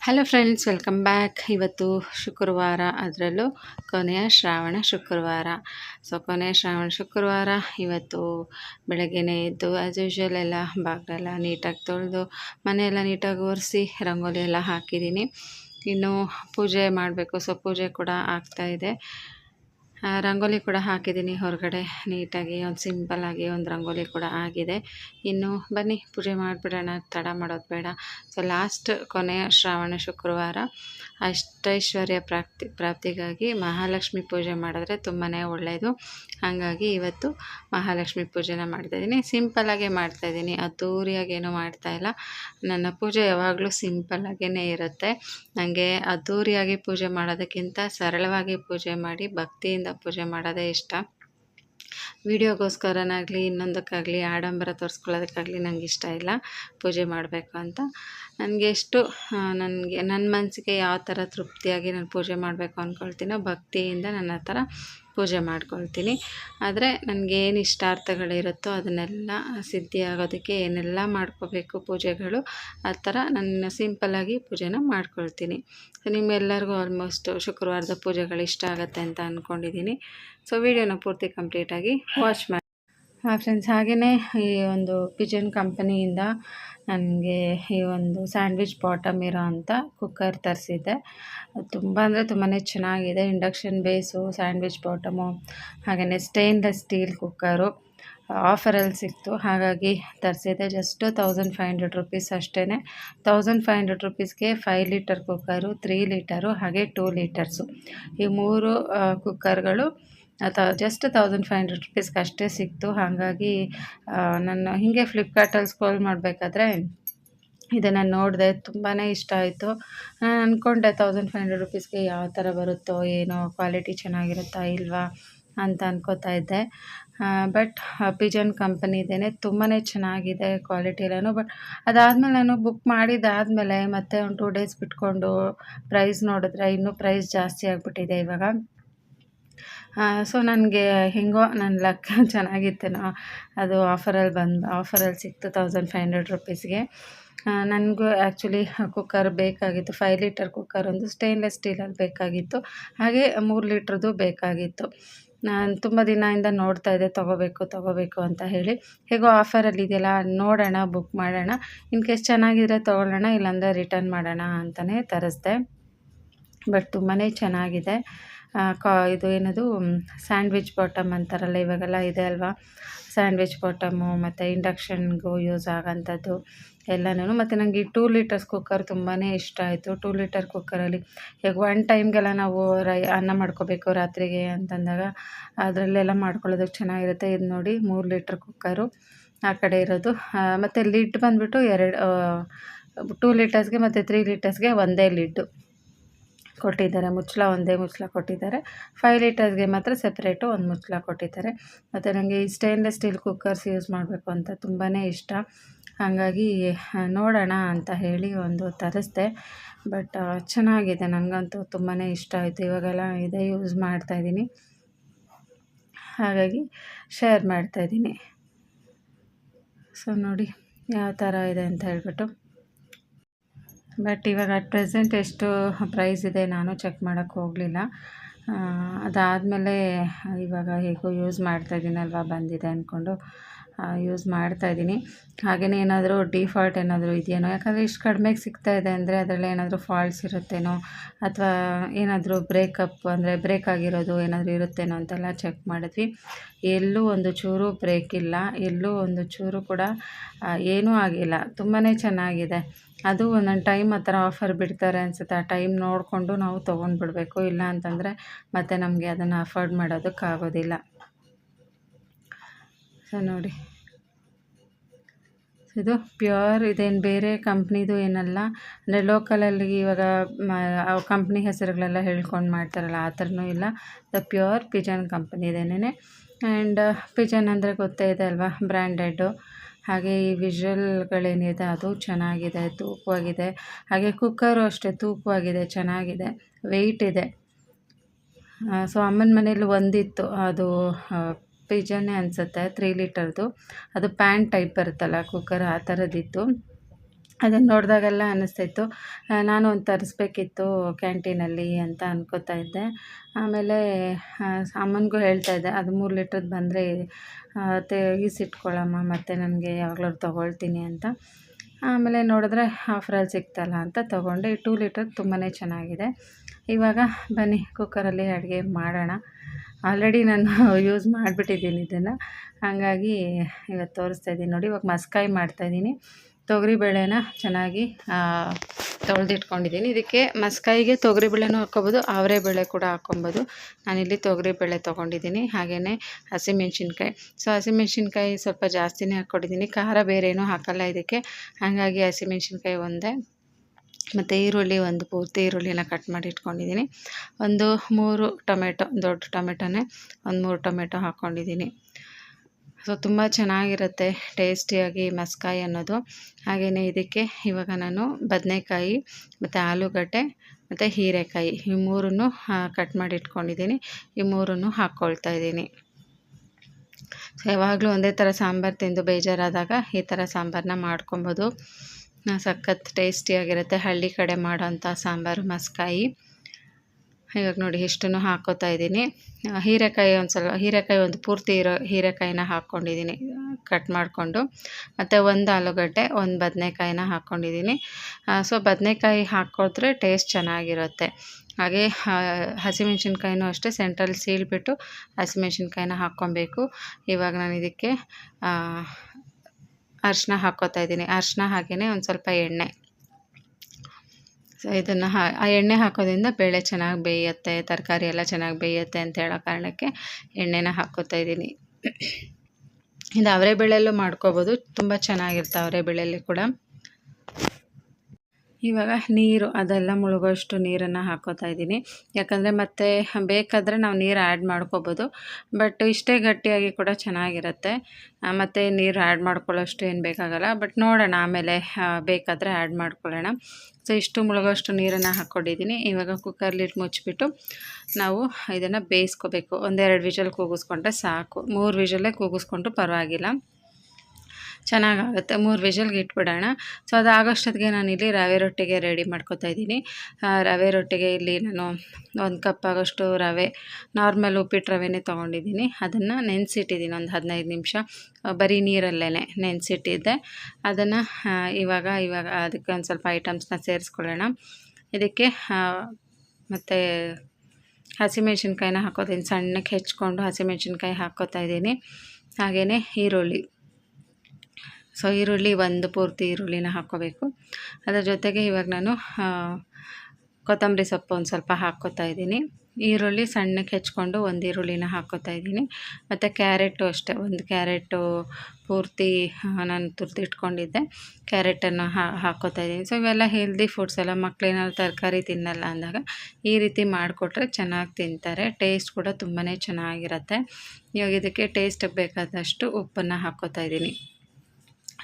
Hello friends welcome back ಇವತ್ತು ಶುಕ್ರವಾರ, ಅದರಲ್ಲೂ ಕೊನೆಯ ಶ್ರಾವಣ ಶುಕ್ರವಾರ. ಸೊ ಕೊನೆಯ ಶ್ರಾವಣ ಶುಕ್ರವಾರ, ಇವತ್ತು ಬೆಳಗ್ಗೆನೇ ಎದ್ದು ಆ್ಯಸ್ ಯೂಶ್ವಲ್ ಎಲ್ಲ ಬಾಗಿಲೆಲ್ಲ ನೀಟಾಗಿ ತೊಳೆದು, ಮನೆಯೆಲ್ಲ ನೀಟಾಗಿ ಒರೆಸಿ ರಂಗೋಲಿ ಎಲ್ಲ ಹಾಕಿದ್ದೀನಿ. ಇನ್ನು ಪೂಜೆ ಮಾಡಬೇಕು ಸೊ ಪೂಜೆ ಕೂಡ ಆಗ್ತಾಯಿದೆ ರಂಗೋಲಿ ಕೂಡ ಹಾಕಿದ್ದೀನಿ ಹೊರಗಡೆ ನೀಟಾಗಿ, ಒಂದು ಸಿಂಪಲ್ಲಾಗಿ ಒಂದು ರಂಗೋಲಿ ಕೂಡ ಆಗಿದೆ. ಇನ್ನು ಬನ್ನಿ, ಪೂಜೆ ಮಾಡಿಬಿಡೋಣ, ತಡ ಮಾಡೋದು ಬೇಡ. ಸೊ ಲಾಸ್ಟ್ ಕೊನೆಯ ಶ್ರಾವಣ ಶುಕ್ರವಾರ. ಅಷ್ಟೈಶ್ವರ್ಯ ಪ್ರಾಪ್ತಿ, ಪ್ರಾಪ್ತಿಗಾಗಿ ಮಹಾಲಕ್ಷ್ಮಿ ಪೂಜೆ ಮಾಡಿದ್ರೆ ತುಂಬಾ ಒಳ್ಳೆಯದು ಹಾಗಾಗಿ ಇವತ್ತು ಮಹಾಲಕ್ಷ್ಮಿ ಪೂಜೆನ ಮಾಡ್ತಾಯಿದ್ದೀನಿ ಸಿಂಪಲ್ಲಾಗೆ ಮಾಡ್ತಾಯಿದ್ದೀನಿ ಅದ್ಧೂರಿಯಾಗಿ ಏನೂ ಮಾಡ್ತಾಯಿಲ್ಲ ನನ್ನ ಪೂಜೆ ಯಾವಾಗಲೂ ಸಿಂಪಲ್ಲಾಗೇ ಇರುತ್ತೆ. ನನಗೆ ಅದ್ಧೂರಿಯಾಗಿ ಪೂಜೆ ಮಾಡೋದಕ್ಕಿಂತ ಸರಳವಾಗಿ ಪೂಜೆ ಮಾಡಿ ಭಕ್ತಿಯಿಂದ ಪೂಜೆ ಮಾಡೋದೇ ಇಷ್ಟ. ವಿಡಿಯೋಗೋಸ್ಕರನಾಗಲಿ, ಇನ್ನೊಂದಕ್ಕಾಗಲಿ, ಆಡಂಬರ ತೋರಿಸ್ಕೊಳ್ಳೋದಕ್ಕಾಗಲಿ ನನಗೆ ಇಷ್ಟ ಇಲ್ಲ. ಪೂಜೆ ಮಾಡಬೇಕು ಅಂತ. ನನಗೆ ಎಷ್ಟು ನನಗೆ ನನ್ನ ಮನಸ್ಸಿಗೆ ಯಾವ ಥರ ತೃಪ್ತಿಯಾಗಿ ನಾನು ಪೂಜೆ ಮಾಡಬೇಕು ಅಂದ್ಕೊಳ್ತೀನೋ ಭಕ್ತಿಯಿಂದ ನನ್ನ ಆ ಥರ ಪೂಜೆ ಮಾಡ್ಕೊಳ್ತೀನಿ. ಆದರೆ ನನಗೇನು ಇಷ್ಟಾರ್ಥಗಳಿರುತ್ತೋ ಅದನ್ನೆಲ್ಲ ಸಿದ್ಧಿಯಾಗೋದಕ್ಕೆ ಏನೆಲ್ಲ ಮಾಡ್ಕೋಬೇಕು ಪೂಜೆಗಳು, ಆ ಥರ ನಾನು ಸಿಂಪಲ್ಲಾಗಿ ಪೂಜೆನ ಮಾಡ್ಕೊಳ್ತೀನಿ. ಸೊ ನಿಮ್ಮೆಲ್ಲರಿಗೂ ಆಲ್ಮೋಸ್ಟ್ ಶುಕ್ರವಾರದ ಪೂಜೆಗಳು ಇಷ್ಟ ಆಗುತ್ತೆ ಅಂತ ಅಂದ್ಕೊಂಡಿದ್ದೀನಿ ಸೊ ವಿಡಿಯೋನ ಪೂರ್ತಿ ಕಂಪ್ಲೀಟಾಗಿ ವಾಚ್ ಮಾಡಿ. ಹಾಂ ಫ್ರೆಂಡ್ಸ್ ಹಾಗೆಯೇ ಈ ಒಂದು ಪಿಜನ್ ಕಂಪನಿಯಿಂದ ನನಗೆ ಈ ಒಂದು ಸ್ಯಾಂಡ್ವಿಚ್ ಬಾಟಮ್ ಇರೋ ಅಂಥ ಕುಕ್ಕರ್ ತರಿಸಿದ್ದೆ. ತುಂಬ ಅಂದರೆ ತುಂಬಾ ಚೆನ್ನಾಗಿದೆ. ಇಂಡಕ್ಷನ್ ಬೇಸು ಸ್ಯಾಂಡ್ವಿಚ್ ಬಾಟಮು ಹಾಗೆಯೇ ಸ್ಟೇನ್ಲೆಸ್ ಸ್ಟೀಲ್ ಕುಕ್ಕರು ಆಫರಲ್ಲಿ ಸಿಕ್ತು. ಹಾಗಾಗಿ ತರಿಸಿದೆ just thousand five hundred rupees ಅಷ್ಟೇ thousand five hundred ರುಪೀಸ್ಗೆ five litre cooker three litre ಹಾಗೆ ಟೂ ಲೀಟರ್ಸು ಈ ಮೂರು ಕುಕ್ಕರ್ಗಳು ಅಥವಾ ಜಸ್ಟ್ ತೌಸಂಡ್ ಫೈವ್ ಹಂಡ್ರೆಡ್ ರುಪೀಸ್ಗೆ ಅಷ್ಟೇ ಸಿಕ್ತು. ಹಾಗಾಗಿ ನಾನು ಹೀಗೆ ಫ್ಲಿಪ್ಕಾರ್ಟಲ್ಲಿ ಸ್ಕ್ರೋಲ್ ಮಾಡಬೇಕಾದ್ರೆ ಇದನ್ನು ನೋಡಿದೆ ತುಂಬಾ ಇಷ್ಟ ಆಯಿತು. ನಾನು ಅಂದ್ಕೊಂಡೆ ತೌಸಂಡ್ ಫೈವ್ ಹಂಡ್ರೆಡ್ ರುಪೀಸ್ಗೆ ಯಾವ ಥರ ಬರುತ್ತೋ, ಏನೋ ಕ್ವಾಲಿಟಿ ಚೆನ್ನಾಗಿರುತ್ತಾ ಇಲ್ವಾ ಅಂತ ಅಂದ್ಕೋತಾ ಇದ್ದೆ. ಬಟ್ ಪಿಜನ್ ಕಂಪನಿದೇನೆ ತುಂಬಾ ಚೆನ್ನಾಗಿದೆ ಕ್ವಾಲಿಟಿ ಎಲ್ಲನೂ. ಬಟ್ ಅದಾದಮೇಲೆ ನಾನು ಬುಕ್ ಮಾಡಿದ್ದಾದಮೇಲೆ ಮತ್ತೆ ಒಂದು ಟೂ ಡೇಸ್ ಬಿಟ್ಕೊಂಡು ಪ್ರೈಸ್ ನೋಡಿದ್ರೆ ಇನ್ನೂ ಪ್ರೈಸ್ ಜಾಸ್ತಿ ಆಗಿಬಿಟ್ಟಿದೆ ಇವಾಗ. ಸೊ ನನಗೆ ಹೆಂಗೋ ನನ್ನ ಲಕ್ ಚೆನ್ನಾಗಿತ್ತೇನೋ ಅದು ಆಫರಲ್ಲಿ ಬಂದು ಆಫರಲ್ಲಿ ಸಿಕ್ತು ತೌಸಂಡ್ ಫೈವ್ ಹಂಡ್ರೆಡ್ ರುಪೀಸ್ಗೆ ನನಗೂ ಆ್ಯಕ್ಚುಲಿ ಕುಕ್ಕರ್ ಬೇಕಾಗಿತ್ತು ಫೈವ್ ಲೀಟರ್ ಕುಕ್ಕರ್ ಒಂದು ಸ್ಟೇನ್ಲೆಸ್ ಸ್ಟೀಲಲ್ಲಿ ಬೇಕಾಗಿತ್ತು. ಹಾಗೆ ಮೂರು ಲೀಟ್ರದ್ದು ಬೇಕಾಗಿತ್ತು. ನಾನು ತುಂಬ ದಿನದಿಂದ ನೋಡ್ತಾ ಇದ್ದೆ, ತೊಗೋಬೇಕು ತೊಗೋಬೇಕು ಅಂತ ಹೇಳಿ. ಹೇಗೋ ಆಫರಲ್ಲಿ ಇದೆಯಲ್ಲ, ನೋಡೋಣ ಬುಕ್ ಮಾಡೋಣ. ಇನ್ ಕೇಸ್ ಚೆನ್ನಾಗಿದ್ರೆ ತೊಗೊಳ್ಳೋಣ, ಇಲ್ಲಾಂದರೆ ರಿಟರ್ನ್ ಮಾಡೋಣ ಅಂತಲೇ ತರಿಸ್ದೆ. ಬಟ್ ತುಂಬಾ ಚೆನ್ನಾಗಿದೆ. ಕಾ, ಇದು ಏನದು ಸ್ಯಾಂಡ್ವಿಚ್ ಬಾಟಮ್ ಅಂತಾರಲ್ಲ, ಇವಾಗೆಲ್ಲ ಇದೆ ಅಲ್ವಾ? ಸ್ಯಾಂಡ್ವಿಚ್ ಬಾಟಮು, ಮತ್ತು ಇಂಡಕ್ಷನ್ಗೂ ಯೂಸ್ ಆಗೋಂಥದ್ದು ಎಲ್ಲನೂ ಮತ್ತು ನನಗೆ ಈ ಟೂ ಲೀಟರ್ಸ್ ಕುಕ್ಕರ್ ತುಂಬಾ ಇಷ್ಟ ಆಯಿತು. ಟೂ ಲೀಟರ್ ಕುಕ್ಕರಲ್ಲಿ ಈಗ ಒನ್ ಟೈಮ್ಗೆಲ್ಲ ನಾವು ರೈ, ಅನ್ನ ಮಾಡ್ಕೋಬೇಕು ರಾತ್ರಿಗೆ ಅಂತಂದಾಗ, ಅದರಲ್ಲೆಲ್ಲ ಮಾಡ್ಕೊಳ್ಳೋದಕ್ಕೆ ಚೆನ್ನಾಗಿರುತ್ತೆ. ಇದು ನೋಡಿ ಮೂರು ಲೀಟ್ರ್ ಕುಕ್ಕರು ಆ ಕಡೆ ಇರೋದು. ಮತ್ತು ಲಿಡ್ ಬಂದುಬಿಟ್ಟು ಎರಡು ಟೂ ಲೀಟರ್ಸ್ಗೆ ಮತ್ತು ತ್ರೀ ಲೀಟರ್ಸ್ಗೆ ಒಂದೇ ಲಿಡ್ಡು. ಕೊಟ್ಟಿದ್ದಾರೆ. ಮುಚ್ಚಳ ಒಂದೇ ಮುಚ್ಚಳ ಕೊಟ್ಟಿದ್ದಾರೆ. ಫೈವ್ ಲೀಟರ್ಸ್ಗೆ ಮಾತ್ರ ಸೆಪ್ರೇಟು ಒಂದು ಮುಚ್ಚಳ ಕೊಟ್ಟಿದ್ದಾರೆ. ಮತ್ತು ನನಗೆ ಈ ಸ್ಟೇನ್ಲೆಸ್ ಸ್ಟೀಲ್ ಕುಕ್ಕರ್ಸ್ ಯೂಸ್ ಮಾಡಬೇಕು ಅಂತ ತುಂಬಾ ಇಷ್ಟ. ಹಾಗಾಗಿ ನೋಡೋಣ ಅಂತ ಹೇಳಿ ಒಂದು ತರಿಸ್ದೆ. ಬಟ್ ಚೆನ್ನಾಗಿದೆ. ನನಗಂತೂ ತುಂಬಾ ಇಷ್ಟ ಆಯಿತು. ಇವಾಗೆಲ್ಲ ಇದೇ ಯೂಸ್ ಮಾಡ್ತಾಯಿದ್ದೀನಿ ಹಾಗಾಗಿ ಶೇರ್ ಮಾಡ್ತಾಯಿದ್ದೀನಿ ಸೊ ನೋಡಿ, ಯಾವ ಥರ ಇದೆ ಅಂತ ಹೇಳ್ಬಿಟ್ಟು. ಬಟ್ ಇವಾಗ ಅಟ್ ಪ್ರೆಸೆಂಟ್ ಎಷ್ಟು ಪ್ರೈಸ್ ಇದೆ ನಾನು ಚೆಕ್ ಮಾಡೋಕ್ಕೆ ಹೋಗಲಿಲ್ಲ. ಅದಾದಮೇಲೆ ಇವಾಗ ಹೇಗೋ ಯೂಸ್ ಮಾಡ್ತಾಯಿದ್ದೀನಲ್ವ ಬಂದಿದೆ ಅಂದ್ಕೊಂಡು ಯೂಸ್ ಮಾಡ್ತಾಯಿದ್ದೀನಿ ಹಾಗೆಯೇ ಏನಾದರೂ ಡಿಫಾಲ್ಟ್ ಏನಾದರೂ ಇದೆಯೇನೋ, ಯಾಕಂದರೆ ಇಷ್ಟು ಕಡಿಮೆಗೆ ಸಿಗ್ತಾ ಇದೆ ಅಂದರೆ ಅದರಲ್ಲಿ ಏನಾದರೂ ಫಾಲ್ಟ್ಸ್ ಇರುತ್ತೇನೋ, ಅಥವಾ ಏನಾದರೂ ಬ್ರೇಕಪ್ ಅಂದರೆ ಬ್ರೇಕ್ ಆಗಿರೋದು ಏನಾದರೂ ಇರುತ್ತೇನೋ ಅಂತೆಲ್ಲ ಚೆಕ್ ಮಾಡಿದ್ವಿ. ಎಲ್ಲೂ ಒಂದು ಚೂರು ಬ್ರೇಕ್ ಇಲ್ಲ, ಎಲ್ಲೂ ಒಂದು ಚೂರು ಕೂಡ ಏನೂ ಆಗಿಲ್ಲ. ತುಂಬಾ ಚೆನ್ನಾಗಿದೆ. ಅದು ಒಂದೊಂದು ಟೈಮ್ ಆ ಥರ ಆಫರ್ ಬಿಡ್ತಾರೆ ಅನಿಸುತ್ತೆ. ಆ ಟೈಮ್ ನೋಡಿಕೊಂಡು ನಾವು ತೊಗೊಂಡ್ಬಿಡ್ಬೇಕು ಇಲ್ಲ ಅಂತಂದರೆ ಮತ್ತೆ ನಮಗೆ ಅದನ್ನು ಅಫರ್ಡ್ ಮಾಡೋದಕ್ಕಾಗೋದಿಲ್ಲ ಸೊ ನೋಡಿ. ಇದು ಪ್ಯೂರ್ ಇದೇನು ಬೇರೆ ಕಂಪ್ನಿದು ಏನಲ್ಲ. ಅಂದರೆ ಲೋಕಲಲ್ಲಿ ಇವಾಗ ಕಂಪ್ನಿ ಹೆಸರುಗಳೆಲ್ಲ ಹೇಳ್ಕೊಂಡು ಮಾಡ್ತಾರಲ್ಲ, ಆ ಥರನೂ ಇಲ್ಲ. ದ ಪ್ಯೂರ್ ಪಿಜನ್ ಕಂಪ್ನಿ ಇದೇನೇ ಆ್ಯಂಡ್ ಪಿಜನ್ ಅಂದರೆ ಗೊತ್ತೇ ಇದೆ ಅಲ್ವಾ? ಬ್ರ್ಯಾಂಡೆಡ್ಡು ಹಾಗೆ ಈ ವಿಷಲ್ಗಳೇನಿದೆ ಅದು ಚೆನ್ನಾಗಿದೆ ತೂಕವಾಗಿದೆ ಹಾಗೆ ಕುಕ್ಕರು ಅಷ್ಟೇ ತೂಕವಾಗಿದೆ ಚೆನ್ನಾಗಿದೆ ವೆಯ್ಟ್ ಇದೆ. ಸೊ ಅಮ್ಮನ ಮನೇಲಿ ಒಂದಿತ್ತು, ಅದು ಪಿಜನ್ನೇ ಅನಿಸುತ್ತೆ ತ್ರೀ ಲೀಟರ್ದು ಅದು ಪ್ಯಾನ್ ಟೈಪ್ ಬರುತ್ತಲ್ಲ ಕುಕ್ಕರ್ ಆ ಥರದ್ದಿತ್ತು ಅದನ್ನು ನೋಡಿದಾಗೆಲ್ಲ ಅನ್ನಿಸ್ತಾಯಿತ್ತು ನಾನು ಒಂದು ತರಿಸ್ಬೇಕಿತ್ತು ಕ್ಯಾಂಟೀನಲ್ಲಿ ಅಂತ ಅನ್ಕೋತಾ ಇದ್ದೆ. ಆಮೇಲೆ ಅಮ್ಮನಿಗೂ ಹೇಳ್ತಾ ಇದ್ದೆ, ಅದು ಮೂರು ಲೀಟ್ರದ್ದು ಬಂದರೆ ತೆ, ಈಸಿಟ್ಕೊಳ್ಳಮ್ಮ, ಮತ್ತು ನನಗೆ ಯಾವಾಗ್ಲಾದ್ರು ತೊಗೊಳ್ತೀನಿ ಅಂತ. ಆಮೇಲೆ ನೋಡಿದ್ರೆ ಆಫ್ರಲ್ಲಿ ಸಿಕ್ತಲ್ಲ ಅಂತ ತೊಗೊಂಡೆ. ಈ ಟೂ ಲೀಟರ್ ತುಂಬಾ ಚೆನ್ನಾಗಿದೆ. ಇವಾಗ ಬನ್ನಿ ಕುಕ್ಕರಲ್ಲಿ ಅಡುಗೆ ಮಾಡೋಣ. ಆಲ್ರೆಡಿ ನಾನು ಯೂಸ್ ಮಾಡಿಬಿಟ್ಟಿದ್ದೀನಿ ಇದನ್ನು. ಹಾಗಾಗಿ ಇವತ್ತು ತೋರಿಸ್ತಾ ಇದ್ದೀನಿ ನೋಡಿ, ಇವಾಗ ಮಸ್ಕಾಯಿ ಮಾಡ್ತಾಯಿದ್ದೀನಿ ತೊಗರಿಬೇಳೆನ ಚೆನ್ನಾಗಿ ತೊಳೆದಿಟ್ಕೊಂಡಿದ್ದೀನಿ. ಇದಕ್ಕೆ ಮಸ್ಕಾಯಿಗೆ ತೊಗರಿಬೇಳೆನೂ ಹಾಕ್ಕೊಬೋದು ಬೇಳೆ ಕೂಡ ಹಾಕ್ಕೊಬೋದು. ನಾನಿಲ್ಲಿ ತೊಗರಿಬೇಳೆ ತೊಗೊಂಡಿದ್ದೀನಿ ಹಾಗೆಯೇ ಹಸಿಮೆಣ್ಸಿನ್ಕಾಯಿ. ಸೊ, ಹಸಿಮೆಣ್ಸಿನ್ಕಾಯಿ ಸ್ವಲ್ಪ ಜಾಸ್ತಿನೇ ಹಾಕ್ಕೊಂಡಿದ್ದೀನಿ ಖಾರ ಬೇರೆ ಹಾಕಲ್ಲ ಇದಕ್ಕೆ. ಹಾಗಾಗಿ ಹಸಿಮೆಣ್ಸಿನ್ಕಾಯಿ ಒಂದೇ, ಮತ್ತು ಈರುಳ್ಳಿ ಒಂದು ಪೂರ್ತಿ ಈರುಳ್ಳಿನ ಕಟ್ ಮಾಡಿ ಇಟ್ಕೊಂಡಿದ್ದೀನಿ. ಒಂದು ಮೂರು ಟೊಮೆಟೊ, ದೊಡ್ಡ ಟೊಮೆಟೊನೇ, ಒಂದು ಮೂರು ಟೊಮೆಟೊ ಹಾಕ್ಕೊಂಡಿದ್ದೀನಿ. ಸೊ ತುಂಬ ಚೆನ್ನಾಗಿರುತ್ತೆ ಟೇಸ್ಟಿಯಾಗಿ ಮಸ್ಕಾಯಿ ಅನ್ನೋದು. ಹಾಗೆಯೇ ಇದಕ್ಕೆ ಇವಾಗ ನಾನು ಬದನೆಕಾಯಿ ಮತ್ತು ಆಲೂಗಡ್ಡೆ ಮತ್ತು ಹೀರೆಕಾಯಿ ಈ ಮೂರನ್ನು ಕಟ್ ಮಾಡಿ ಇಟ್ಕೊಂಡಿದ್ದೀನಿ. ಈ ಮೂರನ್ನು ಹಾಕ್ಕೊಳ್ತಾ ಇದ್ದೀನಿ. ಸೊ ಯಾವಾಗಲೂ ಒಂದೇ ಥರ ಸಾಂಬಾರು ತಿಂದು ಬೇಜಾರಾದಾಗ ಈ ಥರ ಸಾಂಬಾರನ್ನ ಮಾಡ್ಕೊಬೋದು. ಸಖತ್ ಟೇಸ್ಟಿಯಾಗಿರುತ್ತೆ. ಹಳ್ಳಿ ಕಡೆ ಮಾಡೋಂಥ ಸಾಂಬಾರು, ಮಸ್ಕಾಯಿ. ಇವಾಗ ನೋಡಿ ಇಷ್ಟನ್ನು ಹಾಕೋತಾ ಇದ್ದೀನಿ. ಹೀರೆಕಾಯಿ ಒಂದು ಸ್ವಲ್ಪ ಹೀರೆಕಾಯಿ ಒಂದು ಪೂರ್ತಿ ಇರೋ ಹೀರೆಕಾಯಿನ ಹಾಕ್ಕೊಂಡಿದ್ದೀನಿ, ಕಟ್ ಮಾಡಿಕೊಂಡು. ಮತ್ತು ಒಂದು ಆಲೂಗಡ್ಡೆ, ಒಂದು ಬದನೆಕಾಯಿನ ಹಾಕ್ಕೊಂಡಿದ್ದೀನಿ. ಸೊ ಬದನೆಕಾಯಿ ಹಾಕ್ಕೊಟ್ರೆ ಟೇಸ್ಟ್ ಚೆನ್ನಾಗಿರುತ್ತೆ. ಹಾಗೆ ಹಸಿಮೆಣ್ಸಿನ್ಕಾಯಿನೂ ಅಷ್ಟೇ, ಸೆಂಟ್ರಲ್ಲಿ ಸೀಳ್ಬಿಟ್ಟು ಹಸಿಮೆಣ್ಸಿನ್ಕಾಯಿನ ಹಾಕ್ಕೊಬೇಕು. ಇವಾಗ ನಾನು ಇದಕ್ಕೆ ಅರ್ಶಿನ ಹಾಕ್ಕೋತಾ ಇದ್ದೀನಿ. ಅರ್ಶಿನ ಹಾಗೆಯೇ ಒಂದು ಸ್ವಲ್ಪ ಎಣ್ಣೆ ಸೊ ಇದನ್ನು ಹಾ, ಆ ಎಣ್ಣೆ ಹಾಕೋದ್ರಿಂದ ಬೇಳೆ ಚೆನ್ನಾಗಿ ಬೇಯುತ್ತೆ, ತರಕಾರಿ ಎಲ್ಲ ಚೆನ್ನಾಗಿ ಬೇಯುತ್ತೆ ಅಂತ ಹೇಳೋ ಕಾರಣಕ್ಕೆ ಎಣ್ಣೆನ ಹಾಕ್ಕೊತಾ ಇದ್ದೀನಿ. ಇದು ಅವರೆ ಬೇಳೆಯಲ್ಲೂ ಮಾಡ್ಕೋಬೋದು, ತುಂಬ ಚೆನ್ನಾಗಿರುತ್ತೆ ಅವರೆ ಬೇಳೆಯಲ್ಲಿ ಕೂಡ. ಇವಾಗ ನೀರು, ಅದೆಲ್ಲ ಮುಳುಗೋಷ್ಟು ನೀರನ್ನು ಹಾಕೋತಾ ಇದ್ದೀನಿ. ಯಾಕಂದರೆ ಮತ್ತೆ ಬೇಕಾದರೆ ನಾವು ನೀರು ಆ್ಯಡ್ ಮಾಡ್ಕೋಬೋದು. ಬಟ್ ಇಷ್ಟೇ ಗಟ್ಟಿಯಾಗಿ ಕೂಡ ಚೆನ್ನಾಗಿರುತ್ತೆ. ಮತ್ತು ನೀರು ಆ್ಯಡ್ ಮಾಡ್ಕೊಳ್ಳೋಷ್ಟು ಏನು ಬೇಕಾಗಲ್ಲ. ಬಟ್ ನೋಡೋಣ, ಆಮೇಲೆ ಬೇಕಾದರೆ ಆ್ಯಡ್ ಮಾಡ್ಕೊಳ್ಳೋಣ. ಸೊ ಇಷ್ಟು ಮುಳುಗೋಷ್ಟು ನೀರನ್ನು ಹಾಕ್ಕೊಂಡಿದ್ದೀನಿ. ಇವಾಗ ಕುಕ್ಕರ್ಲಿಟ್ಟು ಮುಚ್ಚಿಬಿಟ್ಟು ನಾವು ಇದನ್ನು ಬೇಯಿಸ್ಕೋಬೇಕು. ಒಂದೆರಡು ವಿಷಲ್ ಕೂಗಿಸ್ಕೊಂಡ್ರೆ ಸಾಕು. ಮೂರು ವಿಷಲ್ಲೇ ಕೂಗಿಸ್ಕೊಂಡ್ರು ಪರವಾಗಿಲ್ಲ. ಚೆನ್ನಾಗಾಗುತ್ತೆ. ಮೂರು ವಿಷಲ್ಗೆ ಇಟ್ಬಿಡೋಣ. ಸೊ ಅದು ಆಗೋಷ್ಟೊತ್ತಿಗೆ ನಾನಿಲ್ಲಿ ರವೆ ರೊಟ್ಟಿಗೆ ರೆಡಿ ಮಾಡ್ಕೊತಾ ಇದ್ದೀನಿ. ರವೆ ರೊಟ್ಟಿಗೆ ಇಲ್ಲಿ ನಾನು ಒಂದು ಕಪ್ ಆಗೋಷ್ಟು ರವೆ ನಾರ್ಮಲ್ ಉಪ್ಪಿಟ್ಟು ರವೆನೇ ತೊಗೊಂಡಿದ್ದೀನಿ. ಅದನ್ನು ನೆನೆಸಿಟ್ಟಿದ್ದೀನಿ ಒಂದು ಹದಿನೈದು ನಿಮಿಷ. ಬರೀ ನೀರಲ್ಲೇ ನೆನೆಸಿಟ್ಟಿದ್ದೆ. ಅದನ್ನು ಇವಾಗ ಇವಾಗ ಅದಕ್ಕೆ ಒಂದು ಸ್ವಲ್ಪ ಐಟಮ್ಸ್ನ ಸೇರಿಸ್ಕೊಳ್ಳೋಣ. ಇದಕ್ಕೆ ಮತ್ತು ಹಸಿಮೆಣ್ಸಿನ್ಕಾಯಿನ ಹಾಕೋತೀನಿ. ಸಣ್ಣಕ್ಕೆ ಹೆಚ್ಕೊಂಡು ಹಸಿಮೆಣ್ಸಿನ್ಕಾಯಿ ಹಾಕ್ಕೋತಾ ಇದ್ದೀನಿ. ಹಾಗೆಯೇ ಈರುಳ್ಳಿ. ಸೊ ಈರುಳ್ಳಿ ಒಂದು ಪೂರ್ತಿ ಈರುಳ್ಳಿನ ಹಾಕ್ಕೋಬೇಕು. ಅದರ ಜೊತೆಗೆ ಇವಾಗ ನಾನು ಕೊತ್ತಂಬರಿ ಸೊಪ್ಪು ಒಂದು ಸ್ವಲ್ಪ ಹಾಕ್ಕೋತಾ ಇದ್ದೀನಿ. ಈರುಳ್ಳಿ ಸಣ್ಣಕ್ಕೆ ಹೆಚ್ಕೊಂಡು ಒಂದು ಈರುಳ್ಳಿನ ಹಾಕ್ಕೋತಾ ಇದ್ದೀನಿ. ಮತ್ತು ಕ್ಯಾರೆಟು ಅಷ್ಟೇ, ಒಂದು ಕ್ಯಾರೆಟು ಪೂರ್ತಿ ನಾನು ತುರ್ತಿಟ್ಕೊಂಡಿದ್ದೆ ಕ್ಯಾರೆಟನ್ನು ಹಾಕ್ಕೋತಾ ಇದ್ದೀನಿ. ಸೊ ಇವೆಲ್ಲ ಹೆಲ್ದಿ ಫುಡ್ಸ್ ಎಲ್ಲ ಮಕ್ಕಳೇನಾದ್ರು ತರಕಾರಿ ತಿನ್ನಲ್ಲ ಅಂದಾಗ ಈ ರೀತಿ ಮಾಡಿಕೊಟ್ರೆ ಚೆನ್ನಾಗಿ ತಿಂತಾರೆ. ಟೇಸ್ಟ್ ಕೂಡ ತುಂಬಾ ಚೆನ್ನಾಗಿರುತ್ತೆ. ಇವಾಗ ಇದಕ್ಕೆ ಟೇಸ್ಟಿಗೆ ಬೇಕಾದಷ್ಟು ಉಪ್ಪನ್ನು ಹಾಕ್ಕೋತಾ ಇದ್ದೀನಿ.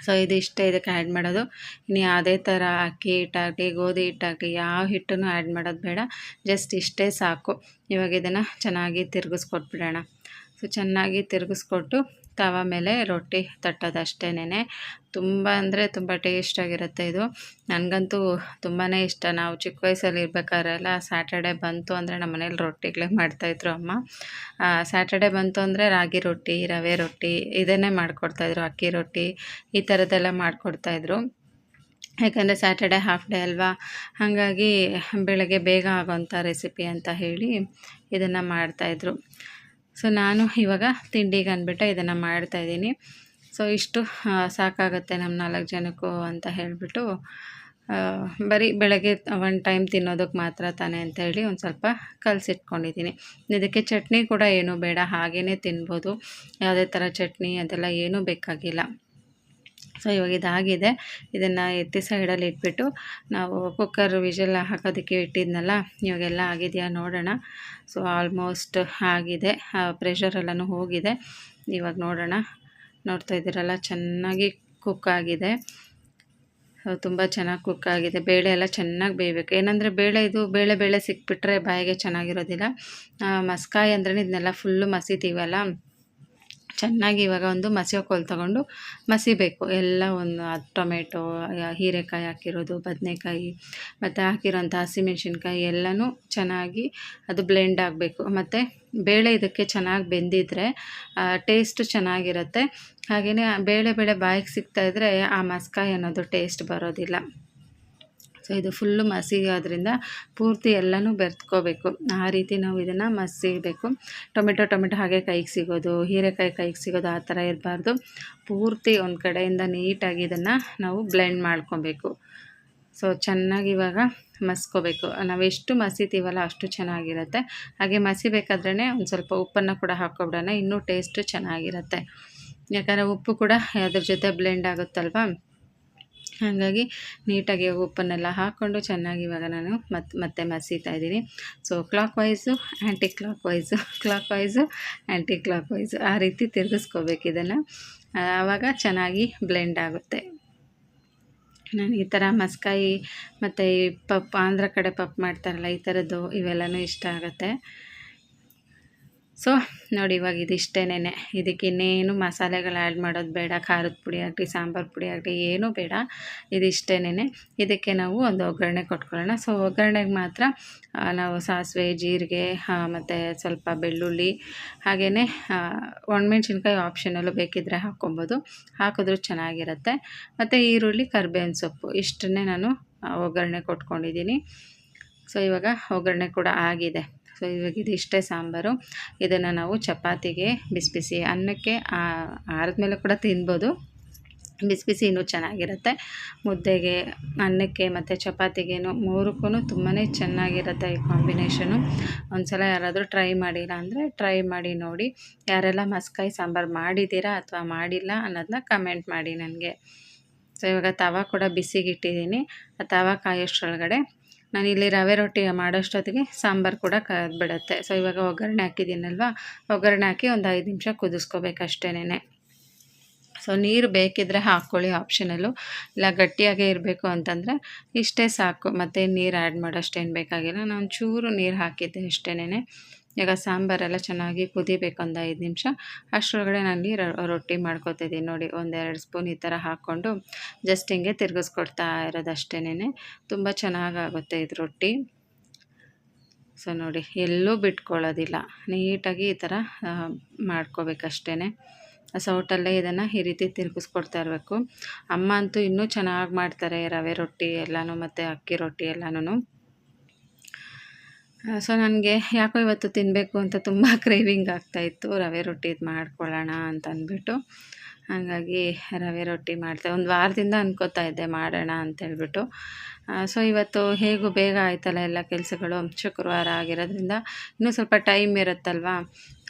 ಸೊ ಇದು ಇಷ್ಟ ಇದಕ್ಕೆ ಆ್ಯಡ್ ಮಾಡೋದು. ಇನ್ನು ಯಾವುದೇ ಥರ ಅಕ್ಕಿ ಹಿಟ್ಟಾಗಲಿ, ಗೋಧಿ ಹಿಟ್ಟಾಗಲಿ, ಯಾವ ಹಿಟ್ಟನ್ನು ಆ್ಯಡ್ ಮಾಡೋದು ಬೇಡ. ಜಸ್ಟ್ ಇಷ್ಟೇ ಸಾಕು. ಇವಾಗ ಇದನ್ನು ಚೆನ್ನಾಗಿ ತಿರುಗಿಸ್ಕೊಟ್ಬಿಡೋಣ. ಸೊ ಚೆನ್ನಾಗಿ ತಿರುಗಿಸ್ಕೊಟ್ಟು ತವ ಮೇಲೆ ರೊಟ್ಟಿ ತಟ್ಟೋದು ತುಂಬ ಅಂದರೆ ತುಂಬ ಟೇಸ್ಟಾಗಿರುತ್ತೆ ಇದು. ನನಗಂತೂ ತುಂಬಾ ಇಷ್ಟ. ನಾವು ಚಿಕ್ಕ ವಯಸ್ಸಲ್ಲಿ ಇರ್ಬೇಕಾದ್ರೆಲ್ಲ ಸ್ಯಾಟರ್ಡೆ ಬಂತು ಅಂದರೆ ನಮ್ಮ ಮನೇಲಿ ರೊಟ್ಟಿಗಳೇ ಮಾಡ್ತಾಯಿದ್ರು ಅಮ್ಮ. ಸ್ಯಾಟರ್ಡೆ ಬಂತು ಅಂದರೆ ರಾಗಿ ರೊಟ್ಟಿ, ರವೆ ರೊಟ್ಟಿ, ಇದನ್ನೇ ಮಾಡಿಕೊಡ್ತಾಯಿದ್ರು ಅಕ್ಕಿ ರೊಟ್ಟಿ ಈ ಥರದ್ದೆಲ್ಲ ಮಾಡಿಕೊಡ್ತಾಯಿದ್ರು ಯಾಕಂದರೆ ಸ್ಯಾಟರ್ಡೆ ಹಾಫ್ ಡೇ ಅಲ್ವಾ? ಹಾಗಾಗಿ ಬೆಳಗ್ಗೆ ಬೇಗ ಆಗೋಂಥ ರೆಸಿಪಿ ಅಂತ ಹೇಳಿ ಇದನ್ನು ಮಾಡ್ತಾಯಿದ್ರು ಸೊ ನಾನು ಇವಾಗ ತಿಂಡಿಗೆ ಅಂದ್ಬಿಟ್ಟು ಇದನ್ನು ಮಾಡ್ತಾಯಿದ್ದೀನಿ ಸೊ ಇಷ್ಟು ಸಾಕಾಗುತ್ತೆ ನಮ್ಮ ನಾಲ್ಕು ಜನಕ್ಕೂ ಅಂತ ಹೇಳಿಬಿಟ್ಟು ಬರೀ ಬೆಳಗ್ಗೆ ಒನ್ ಟೈಮ್ ತಿನ್ನೋದಕ್ಕೆ ಮಾತ್ರ ತಾನೇ ಅಂತೇಳಿ ಒಂದು ಸ್ವಲ್ಪ ಕಲಸಿಟ್ಕೊಂಡಿದ್ದೀನಿ. ಇದಕ್ಕೆ ಚಟ್ನಿ ಕೂಡ ಏನೂ ಬೇಡ ಹಾಗೇ ತಿನ್ಬೋದು. ಯಾವುದೇ ಥರ ಚಟ್ನಿ ಅದೆಲ್ಲ ಏನೂ ಬೇಕಾಗಿಲ್ಲ. ಸೊ, ಇವಾಗ ಇದಾಗಿದೆ. ಇದನ್ನು ಎತ್ತಿ ಸೈಡಲ್ಲಿ ಇಟ್ಬಿಟ್ಟು ನಾವು ಕುಕ್ಕರ್ ವಿಷಲ್ ಹಾಕೋದಕ್ಕೆ ಇಟ್ಟಿದ್ನಲ್ಲ, ಇವಾಗೆಲ್ಲ ಆಗಿದೆಯಾ ನೋಡೋಣ. ಸೊ ಆಲ್ಮೋಸ್ಟ್ ಆಗಿದೆ. ಪ್ರೆಷರೆಲ್ಲನೂ ಹೋಗಿದೆ. ಇವಾಗ ನೋಡೋಣ. ನೋಡ್ತಾ ಇದ್ದೀರಲ್ಲ, ಚೆನ್ನಾಗಿ ಕುಕ್ ಆಗಿದೆ. ತುಂಬ ಚೆನ್ನಾಗಿ ಕುಕ್ ಆಗಿದೆ. ಬೇಳೆ ಎಲ್ಲ ಚೆನ್ನಾಗಿ ಬೇಯಬೇಕು. ಏನಂದರೆ ಬೇಳೆ ಇದು ಬೇಳೆ ಬೇಳೆ ಸಿಕ್ಬಿಟ್ರೆ ಬಾಯಿಗೆ ಚೆನ್ನಾಗಿರೋದಿಲ್ಲ. ಮಸ್ಕಾಯಿ ಅಂದ್ರೆ ಇದನ್ನೆಲ್ಲ ಫುಲ್ಲು ಮಸಿತೀವಲ್ಲ? ಚೆನ್ನಾಗಿ ಇವಾಗ ಒಂದು ಮಸಿಯೋ ಕೋಲು ತಗೊಂಡು ಮಸಿಬೇಕು. ಎಲ್ಲ ಒಂದು ಟೊಮೆಟೊ, ಹೀರೆಕಾಯಿ ಹಾಕಿರೋದು, ಬದನೆಕಾಯಿ, ಮತ್ತು ಹಾಕಿರೋಂಥ ಹಸಿಮೆಣ್ಸಿನ್ಕಾಯಿ ಎಲ್ಲನೂ ಚೆನ್ನಾಗಿ ಅದು ಬ್ಲೆಂಡ್ ಆಗಬೇಕು. ಮತ್ತು ಬೇಳೆ ಇದಕ್ಕೆ ಚೆನ್ನಾಗಿ ಬೆಂದಿದ್ರೆ ಟೇಸ್ಟ್ ಚೆನ್ನಾಗಿರುತ್ತೆ. ಹಾಗೆಯೇ ಬೇಳೆ ಬೇಳೆ ಬಾಯಿಗೆ ಸಿಗ್ತಾಯಿದ್ರೆ ಆ ಮಸ್ಕಾಯಿ ಅನ್ನೋದು ಟೇಸ್ಟ್ ಬರೋದಿಲ್ಲ. ಸೊ ಇದು ಫುಲ್ಲು ಮಸಿಗೋದ್ರಿಂದ ಪೂರ್ತಿ ಎಲ್ಲನೂ ಬೆರೆತ್ಕೋಬೇಕು. ಆ ರೀತಿ ನಾವು ಇದನ್ನು ಮಸಿಬೇಕು ಟೊಮೆಟೊ ಟೊಮೆಟೊ ಹಾಗೆ ಕೈಗೆ ಸಿಗೋದು, ಹೀರೆಕಾಯಿ ಕೈಗೆ ಸಿಗೋದು ಆ ಥರ ಇರಬಾರ್ದು. ಪೂರ್ತಿ ಒಂದು ಕಡೆಯಿಂದ ನೀಟಾಗಿ ಇದನ್ನು ನಾವು ಬ್ಲೆಂಡ್ ಮಾಡ್ಕೊಬೇಕು. ಸೊ ಚೆನ್ನಾಗಿ ಇವಾಗ ಮಸ್ಕೋಬೇಕು. ನಾವು ಎಷ್ಟು ಮಸಿತೀವಲ್ಲ ಅಷ್ಟು ಚೆನ್ನಾಗಿರುತ್ತೆ. ಹಾಗೆ ಮಸಿಬೇಕಾದ್ರೇ ಒಂದು ಸ್ವಲ್ಪ ಉಪ್ಪನ್ನು ಕೂಡ ಹಾಕ್ಕೊಬಿಡೋಣ ಇನ್ನೂ ಟೇಸ್ಟು ಚೆನ್ನಾಗಿರುತ್ತೆ. ಯಾಕಂದರೆ ಉಪ್ಪು ಕೂಡ ಅದ್ರ ಜೊತೆ ಬ್ಲೆಂಡ್ ಆಗುತ್ತಲ್ವ? ಹಾಗಾಗಿ ನೀಟಾಗಿ ಉಪ್ಪನ್ನೆಲ್ಲ ಹಾಕ್ಕೊಂಡು ಚೆನ್ನಾಗಿ ಇವಾಗ ನಾನು ಮತ್ತೆ ಮತ್ತೆ ಮಸೀತಾ ಇದ್ದೀನಿ. So clockwise anti clockwise clockwise anti clockwise ಆ ರೀತಿ ತಿರುಗಿಸ್ಕೋಬೇಕು ಇದನ್ನು. ಆವಾಗ ಚೆನ್ನಾಗಿ ಬ್ಲೆಂಡ್ ಆಗುತ್ತೆ. ನಾನು ಈ ಥರ ಮಸ್ಕಾಯಿ ಮತ್ತು ಈ ಪಪ್, ಆಂಧ್ರ ಕಡೆ ಪಪ್ ಮಾಡ್ತಾರಲ್ಲ, ಈ ಥರದ್ದು ಇವೆಲ್ಲನೂ ಇಷ್ಟ ಆಗುತ್ತೆ. ಸೊ, ನೋಡಿ ಇವಾಗ ಇದಿಷ್ಟೇನೆ ಇದಕ್ಕೆ ಇನ್ನೇನು ಮಸಾಲೆಗಳು ಆ್ಯಡ್ ಮಾಡೋದು ಬೇಡ, ಖಾರದ ಪುಡಿ ಆಗಲಿ, ಸಾಂಬಾರು ಪುಡಿ ಆಗಲಿ, ಏನೂ ಬೇಡ. ಇದಿಷ್ಟೇನೆ ಇದಕ್ಕೆ ನಾವು ಒಂದು ಒಗ್ಗರಣೆ ಕೊಟ್ಕೊಳ್ಳೋಣ. ಸೊ, ಒಗ್ಗರಣೆಗೆ ಮಾತ್ರ ನಾವು ಸಾಸಿವೆ, ಜೀರಿಗೆ ಮತ್ತು ಸ್ವಲ್ಪ ಬೆಳ್ಳುಳ್ಳಿ ಹಾಗೆಯೇ ಒಣಮೆಣ್ಸಿನ್ಕಾಯಿ ಆಪ್ಷನಲ್ಲೂ ಬೇಕಿದ್ದರೆ ಹಾಕ್ಕೊಬೋದು. ಹಾಕಿದ್ರೂ ಚೆನ್ನಾಗಿರುತ್ತೆ. ಮತ್ತು ಈರುಳ್ಳಿ, ಕರ್ಬೇವಿನ ಸೊಪ್ಪು, ಇಷ್ಟನ್ನೇ ನಾನು ಒಗ್ಗರಣೆ ಕೊಟ್ಕೊಂಡಿದ್ದೀನಿ. ಸೊ, ಇವಾಗ ಒಗ್ಗರಣೆ ಕೂಡ ಆಗಿದೆ. ಸೊ, ಇವಾಗ ಇದಿಷ್ಟೇ ಸಾಂಬಾರು. ಇದನ್ನು ನಾವು ಚಪಾತಿಗೆ ಬಿಸಿ ಬಿಸಿ ಅನ್ನಕ್ಕೆ ಆರಿದ್ಮೇಲೆ ಕೂಡ ತಿನ್ಬೋದು. ಬಿಸಿ ಬಿಸಿ ಇನ್ನೂ ಚೆನ್ನಾಗಿರುತ್ತೆ. ಮುದ್ದೆಗೆ, ಅನ್ನಕ್ಕೆ ಮತ್ತು ಚಪಾತಿಗೇನು ಮೂರಕ್ಕೂ ತುಂಬಾ ಚೆನ್ನಾಗಿರುತ್ತೆ ಈ ಕಾಂಬಿನೇಷನು. ಒಂದು ಸಲ ಯಾರಾದರೂ ಟ್ರೈ ಮಾಡಿಲ್ಲ ಅಂದರೆ ಟ್ರೈ ಮಾಡಿ ನೋಡಿ. ಯಾರೆಲ್ಲ ಮಸ್ಕಾಯಿ ಸಾಂಬಾರು ಮಾಡಿದ್ದೀರಾ ಅಥವಾ ಮಾಡಿಲ್ಲ ಅನ್ನೋದನ್ನ ಕಮೆಂಟ್ ಮಾಡಿ ನನಗೆ. ಸೊ, ಇವಾಗ ತವ ಕೂಡ ಬಿಸಿಗಿಟ್ಟಿದ್ದೀನಿ. ಆ ತವ ಕಾಯೋಷ್ಟ್ರೊಳಗಡೆ ನಾನು ಇಲ್ಲಿ ರವೆ ರೊಟ್ಟಿ ಮಾಡೋಷ್ಟೊತ್ತಿಗೆ ಸಾಂಬಾರು ಕೂಡ ಕದ್ಬಿಡುತ್ತೆ ಸೊ ಇವಾಗ ಒಗ್ಗರಣೆ ಹಾಕಿದ್ದೀನಲ್ವ? ಒಗ್ಗರಣೆ ಹಾಕಿ ಒಂದು ಐದು ನಿಮಿಷ ಕುದಿಸ್ಕೋಬೇಕು ಅಷ್ಟೇನೆ ಸೊ ನೀರು ಬೇಕಿದ್ದರೆ ಹಾಕ್ಕೊಳ್ಳಿ ಆಪ್ಷನಲ್ಲು ಇಲ್ಲ, ಗಟ್ಟಿಯಾಗೇ ಇರಬೇಕು ಅಂತಂದರೆ ಇಷ್ಟೇ ಸಾಕು. ಮತ್ತು ನೀರು ಆ್ಯಡ್ ಮಾಡೋಷ್ಟೇನು ಬೇಕಾಗಿಲ್ಲ. ನಾನು ಚೂರು ನೀರು ಹಾಕಿದ್ದೆ ಅಷ್ಟೇನೆ. ಈಗ ಸಾಂಬಾರೆಲ್ಲ ಚೆನ್ನಾಗಿ ಕುದಿಬೇಕು ಒಂದು ಐದು ನಿಮಿಷ. ಅಷ್ಟರೊಳಗಡೆ ನಾನು ರೊಟ್ಟಿ ಮಾಡ್ಕೊತಿದ್ದೀನಿ ನೋಡಿ ಒಂದೆರಡು ಸ್ಪೂನ್ ಈ ಥರ ಹಾಕ್ಕೊಂಡು ಜಸ್ಟ್ ಹಿಂಗೆ ತಿರ್ಗಿಸ್ಕೊಡ್ತಾ ಇರೋದು ಅಷ್ಟೇನೆ ತುಂಬ ಚೆನ್ನಾಗಾಗುತ್ತೆ ಇದು ರೊಟ್ಟಿ. ಸೊ ನೋಡಿ ಎಲ್ಲೂ ಬಿಟ್ಕೊಳ್ಳೋದಿಲ್ಲ. ನೀಟಾಗಿ ಈ ಥರ ಮಾಡ್ಕೋಬೇಕಷ್ಟೇ ಸೌಟಲ್ಲೇ ಇದನ್ನು ಈ ರೀತಿ ತಿರುಗಿಸ್ಕೊಡ್ತಾ ಇರಬೇಕು. ಅಮ್ಮ ಅಂತೂ ಇನ್ನೂ ಚೆನ್ನಾಗಿ ಮಾಡ್ತಾರೆ ರವೆ ರೊಟ್ಟಿ ಎಲ್ಲನೂ ಮತ್ತು ಅಕ್ಕಿ ರೊಟ್ಟಿ ಎಲ್ಲನೂ ಸೊ ನನಗೆ ಯಾಕೋ ಇವತ್ತು ತಿನ್ನಬೇಕು ಅಂತ ತುಂಬ ಕ್ರೇವಿಂಗ್ ಆಗ್ತಾಯಿತ್ತು ರವೆ ರೊಟ್ಟಿ ಮಾಡ್ಕೊಳ್ಳೋಣ ಅಂತ ಅಂದ್ಬಿಟ್ಟು. ಹಾಗಾಗಿ ರವೆ ರೊಟ್ಟಿ ಮಾಡ್ತೆ ಒಂದು ವಾರದಿಂದ ಅಂದ್ಕೋತಾ ಇದ್ದೆ ಮಾಡೋಣ ಅಂತೇಳ್ಬಿಟ್ಟು ಸೊ ಇವತ್ತು ಹೇಗೂ ಬೇಗ ಆಯ್ತಲ್ಲ ಎಲ್ಲ ಕೆಲಸಗಳು? ಶುಕ್ರವಾರ ಆಗಿರೋದ್ರಿಂದ ಇನ್ನೂ ಸ್ವಲ್ಪ ಟೈಮ್ ಇರುತ್ತಲ್ವ?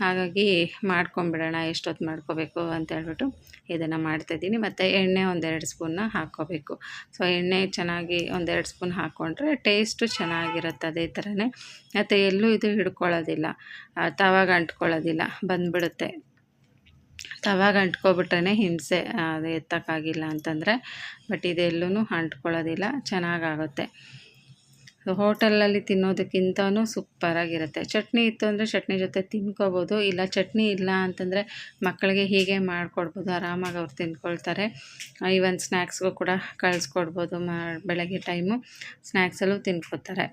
ಹಾಗಾಗಿ ಮಾಡ್ಕೊಂಬಿಡೋಣ ಎಷ್ಟೊತ್ತು ಮಾಡ್ಕೋಬೇಕು ಅಂತೇಳ್ಬಿಟ್ಟು ಇದನ್ನು ಮಾಡ್ತಾಯಿದ್ದೀನಿ ಮತ್ತು ಎಣ್ಣೆ ಒಂದೆರಡು ಸ್ಪೂನ್ನ ಹಾಕ್ಕೋಬೇಕು. ಸೊ ಎಣ್ಣೆ ಚೆನ್ನಾಗಿ ಒಂದೆರಡು ಸ್ಪೂನ್ ಹಾಕ್ಕೊಂಡ್ರೆ ಟೇಸ್ಟು ಚೆನ್ನಾಗಿರುತ್ತೆ ಅದೇ ಥರನೇ ಮತ್ತು ಎಲ್ಲೂ ಇದು ಹಿಡ್ಕೊಳ್ಳೋದಿಲ್ಲ. ತವಾಗ ಅಂಟ್ಕೊಳ್ಳೋದಿಲ್ಲ. ಬಂದುಬಿಡುತ್ತೆ. ತವಾಗ ಅಂಟ್ಕೊಬಿಟ್ರೆ ಹಿಂಸೆ ಅದು ಎತ್ತಕ್ಕಾಗಿಲ್ಲ ಅಂತಂದರೆ. ಬಟ್ ಇದೆಲ್ಲೂ ಅಂಟ್ಕೊಳ್ಳೋದಿಲ್ಲ. ಚೆನ್ನಾಗಾಗುತ್ತೆ. ಹೋಟೆಲಲ್ಲಿ ತಿನ್ನೋದಕ್ಕಿಂತನೂ ಸೂಪರಾಗಿರುತ್ತೆ. ಚಟ್ನಿ ಇತ್ತು ಅಂದರೆ ಚಟ್ನಿ ಜೊತೆ ತಿನ್ಕೋಬೋದು, ಇಲ್ಲ ಚಟ್ನಿ ಇಲ್ಲ ಅಂತಂದರೆ ಮಕ್ಕಳಿಗೆ ಹೀಗೆ ಮಾಡಿಕೊಡ್ಬೋದು, ಆರಾಮಾಗಿ ಅವ್ರು ತಿಂದ್ಕೊಳ್ತಾರೆ ಈವನ್ ಸ್ನ್ಯಾಕ್ಸ್ಗೂ ಕೂಡ ಕಳಿಸ್ಕೊಡ್ಬೋದು ಮಾ, ಬೆಳಗ್ಗೆ ಟೈಮು ಸ್ನ್ಯಾಕ್ಸಲ್ಲೂ ತಿನ್ಕೋತಾರೆ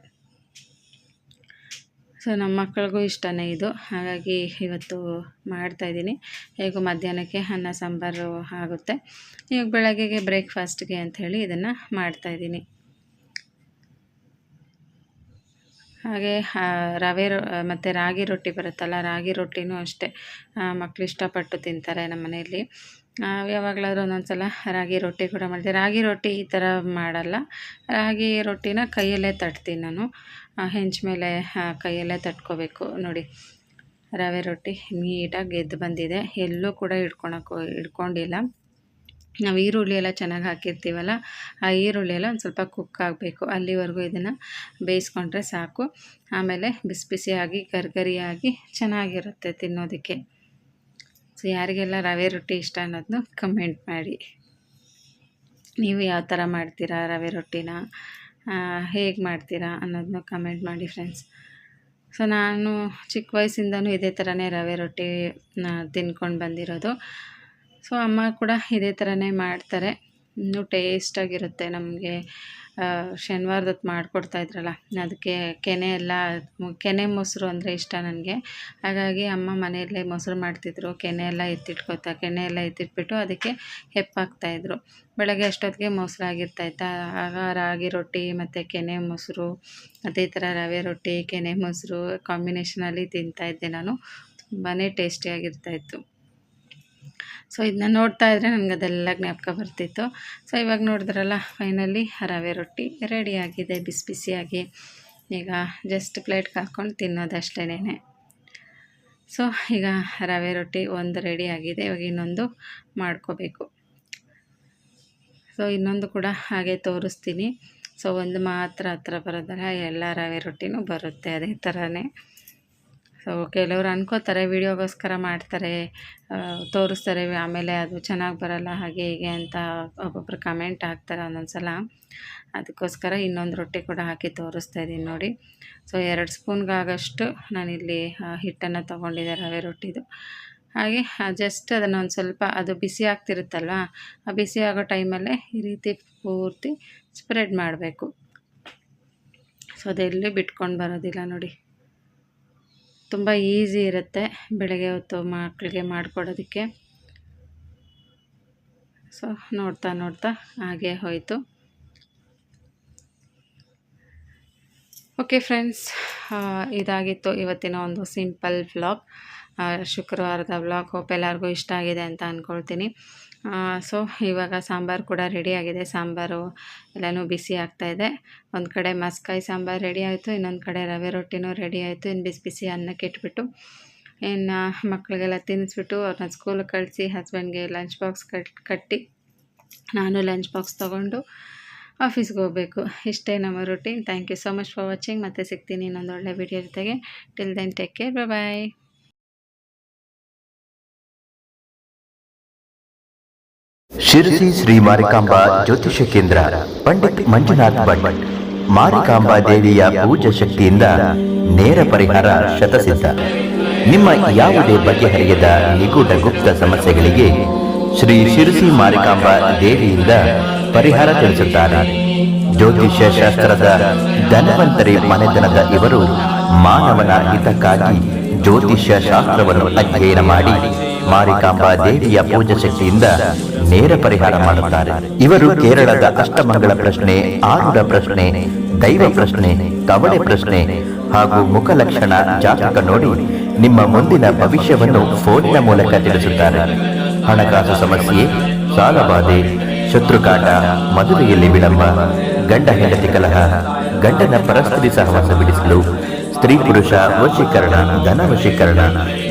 ಸೊ, ನಮ್ಮ ಮಕ್ಕಳಿಗೂ ಇಷ್ಟನೇ ಇದು. ಹಾಗಾಗಿ ಇವತ್ತು ಮಾಡ್ತಾಯಿದ್ದೀನಿ ಹೇಗೂ ಮಧ್ಯಾಹ್ನಕ್ಕೆ ಅನ್ನ, ಸಾಂಬಾರು ಆಗುತ್ತೆ. ಈಗ ಬೆಳಗ್ಗೆಗೆ ಬ್ರೇಕ್ಫಾಸ್ಟ್ಗೆ ಅಂಥೇಳಿ ಇದನ್ನು ಮಾಡ್ತಾಯಿದ್ದೀನಿ ಹಾಗೆ ರವೆ ರೊ, ಮತ್ತು ರಾಗಿ ರೊಟ್ಟಿ ಬರುತ್ತಲ್ಲ, ರಾಗಿ ರೊಟ್ಟಿನೂ ಅಷ್ಟೇ. ಮಕ್ಕಳು ಇಷ್ಟಪಟ್ಟು ತಿಂತಾರೆ ನಮ್ಮ ಮನೆಯಲ್ಲಿ. ಯಾವಾಗಲಾದ್ರೂ ಒಂದೊಂದು ಸಲ ರಾಗಿ ರೊಟ್ಟಿ ಕೂಡ ಮಾಡ್ತೀವಿ. ರಾಗಿ ರೊಟ್ಟಿ ಈ ಥರ ಮಾಡಲ್ಲ. ರಾಗಿ ರೊಟ್ಟಿನ ಕೈಯಲ್ಲೇ ತಟ್ತೀನಿ ನಾನು. ಹೆಂಚು ಮೇಲೆ ಕೈಯಲ್ಲೇ ತಟ್ಕೋಬೇಕು. ನೋಡಿ, ರವೆ ರೊಟ್ಟಿ ನೀಟಾಗಿ ಗೆದ್ದು ಬಂದಿದೆ. ಎಲ್ಲೂ ಕೂಡ ಇಟ್ಕೊಳಕ್ಕೆ ಇಟ್ಕೊಂಡಿಲ್ಲ ನಾವು ಈರುಳ್ಳಿ ಎಲ್ಲ ಚೆನ್ನಾಗಿ ಹಾಕಿರ್ತೀವಲ್ಲ, ಆ ಈರುಳ್ಳಿ ಎಲ್ಲ ಒಂದು ಸ್ವಲ್ಪ ಕುಕ್ ಆಗಬೇಕು. ಅಲ್ಲಿವರೆಗೂ ಇದನ್ನು ಬೇಯಿಸ್ಕೊಂಡ್ರೆ ಸಾಕು. ಆಮೇಲೆ ಬಿಸಿ ಬಿಸಿಯಾಗಿ, ಗರಿಗರಿಯಾಗಿ ಚೆನ್ನಾಗಿರುತ್ತೆ ತಿನ್ನೋದಕ್ಕೆ. ಸೊ ಯಾರಿಗೆಲ್ಲ ರವೆ ರೊಟ್ಟಿ ಇಷ್ಟ ಅನ್ನೋದನ್ನು ಕಮೆಂಟ್ ಮಾಡಿ. ನೀವು ಯಾವ ಥರ ಮಾಡ್ತೀರಾ ರವೆ ರೊಟ್ಟಿನ? ಹೇಗೆ ಮಾಡ್ತೀರಾ ಅನ್ನೋದನ್ನು ಕಮೆಂಟ್ ಮಾಡಿ ಫ್ರೆಂಡ್ಸ್ ಸೊ ನಾನು ಚಿಕ್ಕ ವಯಸ್ಸಿಂದನೂ ಇದೇ ಥರನೇ ರವೆ ರೊಟ್ಟಿ ತಿನ್ಕೊಂಡು ಬಂದಿರೋದು. ಸೊ ಅಮ್ಮ ಕೂಡ ಇದೇ ಥರನೇ ಮಾಡ್ತಾರೆ. ಇನ್ನೂ ಟೇಸ್ಟಾಗಿರುತ್ತೆ ನಮಗೆ. ಶನಿವಾರದ ಹೊತ್ತು ಮಾಡಿಕೊಡ್ತಾ ಇದ್ರಲ್ಲ, ಅದಕ್ಕೆ ಕೆನೆ ಎಲ್ಲ, ಕೆನೆ ಮೊಸರು ಅಂದರೆ ಇಷ್ಟ ನನಗೆ. ಹಾಗಾಗಿ ಅಮ್ಮ ಮನೆಯಲ್ಲೇ ಮೊಸರು ಮಾಡ್ತಿದ್ರು. ಕೆನೆ ಎಲ್ಲ ಎತ್ತಿಟ್ಕೊತಾ ಕೆನೆ ಎಲ್ಲ ಎತ್ತಿಟ್ಬಿಟ್ಟು ಅದಕ್ಕೆ ಹೆಪ್ಪಾಕ್ತಾಯಿದ್ರು ಬೆಳಗ್ಗೆ ಅಷ್ಟೊತ್ತಿಗೆ ಮೊಸರು ಆಗಿರ್ತಾಯಿತ್ತಾ ಆಗ ರಾಗಿ ರೊಟ್ಟಿ ಮತ್ತು ಕೆನೆ ಮೊಸರು, ಅದೇ ಥರ ರವೆ ರೊಟ್ಟಿ, ಕೆನೆ ಮೊಸರು ಕಾಂಬಿನೇಷನಲ್ಲಿ ತಿಂತಾಯಿದ್ದೆ ನಾನು. ತುಂಬಾ ಟೇಸ್ಟಿಯಾಗಿರ್ತಾಯಿತ್ತು ಸೊ ಇದನ್ನ ನೋಡ್ತಾ ಇದ್ದರೆ ನನಗೆ ಅದೆಲ್ಲ ಜ್ಞಾಪಕ ಬರ್ತಿತ್ತು. ಸೊ ಇವಾಗ ನೋಡಿದ್ರಲ್ಲ ಫೈನಲಿ ರವೆ ರೊಟ್ಟಿ ರೆಡಿಯಾಗಿದೆ ಬಿಸಿ ಬಿಸಿಯಾಗಿ. ಈಗ ಜಸ್ಟ್ ಪ್ಲೇಟ್ಗೆ ಹಾಕ್ಕೊಂಡು ತಿನ್ನೋದಷ್ಟೇನೆ ಸೊ ಈಗ ರವೆ ರೊಟ್ಟಿ ಒಂದು ರೆಡಿ ಆಗಿದೆ, ಇವಾಗ ಇನ್ನೊಂದು ಮಾಡ್ಕೋಬೇಕು. ಸೊ ಇನ್ನೊಂದು ಕೂಡ ಹಾಗೆ ತೋರಿಸ್ತೀನಿ. ಸೊ ಒಂದು ಮಾತ್ರ ಹತ್ರ ಬರೋದಲ್ಲ, ಎಲ್ಲ ರವೆ ರೊಟ್ಟಿನೂ ಬರುತ್ತೆ ಅದೇ ಥರನೇ ಸೊ, ಕೆಲವರು ಅನ್ಕೋತಾರೆ ವಿಡಿಯೋಗೋಸ್ಕರ ಮಾಡ್ತಾರೆ ತೋರಿಸ್ತಾರೆ, ಆಮೇಲೆ ಅದು ಚೆನ್ನಾಗಿ ಬರಲ್ಲ, ಹಾಗೆ ಹೀಗೆ ಅಂತ ಒಬ್ಬೊಬ್ರು ಕಮೆಂಟ್ ಹಾಕ್ತಾರೆ ಒಂದೊಂದು ಸಲ ಅದಕ್ಕೋಸ್ಕರ ಇನ್ನೊಂದು ರೊಟ್ಟಿ ಕೂಡ ಹಾಕಿ ತೋರಿಸ್ತಾ ಇದ್ದೀನಿ ನೋಡಿ. ಸೊ, ಎರಡು ಸ್ಪೂನ್ಗಾಗಷ್ಟು ನಾನಿಲ್ಲಿ ಹಿಟ್ಟನ್ನು ತೊಗೊಂಡಿದ್ದೆ ರವೆ ರೊಟ್ಟಿದು. ಹಾಗೆ ಜಸ್ಟ್ ಅದನ್ನು ಒಂದು ಸ್ವಲ್ಪ, ಅದು ಬಿಸಿ ಆಗ್ತಿರುತ್ತಲ್ವ, ಆ ಬಿಸಿ ಆಗೋ ಟೈಮಲ್ಲೇ ಈ ರೀತಿ ಪೂರ್ತಿ ಸ್ಪ್ರೆಡ್ ಮಾಡಬೇಕು. ಸೊ ಅದೆಲ್ಲೂ ಬಿಟ್ಕೊಂಡು ಬರೋದಿಲ್ಲ ನೋಡಿ. ತುಂಬ ಈಸಿ ಇರುತ್ತೆ ಬೆಳಗ್ಗೆ ಹೊತ್ತು ಮಕ್ಕಳಿಗೆ ಮಾಡಿಕೊಡೋದಕ್ಕೆ. ಸೊ, ನೋಡ್ತಾ ನೋಡ್ತಾ ಹಾಗೆ ಹೋಯಿತು. ಓಕೆ ಫ್ರೆಂಡ್ಸ್ ಇದಾಗಿತ್ತು ಇವತ್ತಿನ ಒಂದು ಸಿಂಪಲ್ ವ್ಲಾಗ್ ಶುಕ್ರವಾರದ ವ್ಲಾಗ್ ಹೋಪ್ ಎಲ್ಲರಿಗೂ ಇಷ್ಟ ಆಗಿದೆ ಅಂತ ಅಂದ್ಕೊಳ್ತೀನಿ ಸೊ ಇವಾಗ ಸಾಂಬಾರು ಕೂಡ ರೆಡಿಯಾಗಿದೆ ಸಾಂಬಾರು ಎಲ್ಲನೂ ಬಿಸಿ ಆಗ್ತಾಯಿದೆ ಒಂದು ಕಡೆ ಮಸ್ಕಾಯಿ ಸಾಂಬಾರು ರೆಡಿ ಆಯಿತು, ಇನ್ನೊಂದು ಕಡೆ ರವೆ ರೊಟ್ಟಿನೂ ರೆಡಿ ಆಯಿತು. ಇನ್ನು ಬಿಸಿ ಬಿಸಿ ಅನ್ನಕ್ಕೆ ಇಟ್ಬಿಟ್ಟು, ಇನ್ನು ಮಕ್ಕಳಿಗೆಲ್ಲ ತಿನ್ನಿಸ್ಬಿಟ್ಟು ಅವ್ರನ್ನ ಸ್ಕೂಲಿಗೆ ಕಳಿಸಿ ಹಸ್ಬೆಂಡ್ಗೆ ಲಂಚ್ ಬಾಕ್ಸ್ ಕಟ್, ಕಟ್ಟಿ, ನಾನು ಲಂಚ್ ಬಾಕ್ಸ್ ತೊಗೊಂಡು ಆಫೀಸ್ಗೆ ಹೋಗಬೇಕು. ಇಷ್ಟೇ ನಮ್ಮ routine thank you so much for watching ಮತ್ತೆ ಸಿಗ್ತೀನಿ ಇನ್ನೊಂದು ಒಳ್ಳೆ ವಿಡಿಯೋ ಜೊತೆಗೆ. Till then take care bye Sirsi Shri Marikamba ಜ್ಯೋತಿಷ ಕೇಂದ್ರ, ಪಂಡಿತ್ ಮಂಜುನಾಥ್ ಭಟ್, ಮಾರಿಕಾಂಬಾ ದೇವಿಯ ಪೂಜಾ ಶಕ್ತಿಯಿಂದ ನೇರ ಪರಿಹಾರ ಶತಸಿದ್ಧ. ನಿಮ್ಮ ಯಾವುದೇ ಬಗೆಹರಿಯದ ನಿಗೂಢ ಗುಪ್ತ ಸಮಸ್ಯೆಗಳಿಗೆ ಶ್ರೀ ಶಿರಸಿ ಮಾರಿಕಾಂಬಾ ದೇವಿಯಿಂದ ಪರಿಹಾರ ತಿಳಿಸುತ್ತಾರೆ. ಜ್ಯೋತಿಷ್ಯ ಶಾಸ್ತ್ರದ ಧನವಂತರಿ ಮನೆತನದ ಇವರು ಮಾನವನ ಹಿತಕ್ಕಾಗಿ ಜ್ಯೋತಿಷ್ಯ ಶಾಸ್ತ್ರವನ್ನು ಅಧ್ಯಯನ ಮಾಡಿ ಮಾರಿಕಾಂಬಾ ದೇವಿಯ ಪೂಜಾ ಶಕ್ತಿಯಿಂದ ನೇರ ಪರಿಹಾರ ಮಾಡುತ್ತಾರೆ. ಇವರು ಕೇರಳದ ಅಷ್ಟಮಂಗಳ ಪ್ರಶ್ನೆ ಆರುಡ ಪ್ರಶ್ನೆ, ದೈವ ಪ್ರಶ್ನೆ, ಕವಳೆ ಪ್ರಶ್ನೆ ಹಾಗೂ ಮುಖಲಕ್ಷಣ ಜಾತಕ ನೋಡಿ ನಿಮ್ಮ ಮುಂದಿನ ಭವಿಷ್ಯವನ್ನು ಫೋನಿನ ಮೂಲಕ ತಿಳಿಸುತ್ತಾರೆ. ಹಣಕಾಸು ಸಮಸ್ಯೆ ಸಾಲಬಾಧೆ ಶತ್ರುಕಾಟ, ಮದುವೆಯಲ್ಲಿ ವಿಳಂಬ, ಗಂಡ ಹೆಂಡತಿ ಕಲಹ, ಗಂಡನ ಪರಸ್ಪರಿ ಸಹವಾಸ ಬಿಡಿಸಲು, ಸ್ತ್ರೀ ಪುರುಷ ವಶೀಕರಣ, ಧನ ವಶೀಕರಣ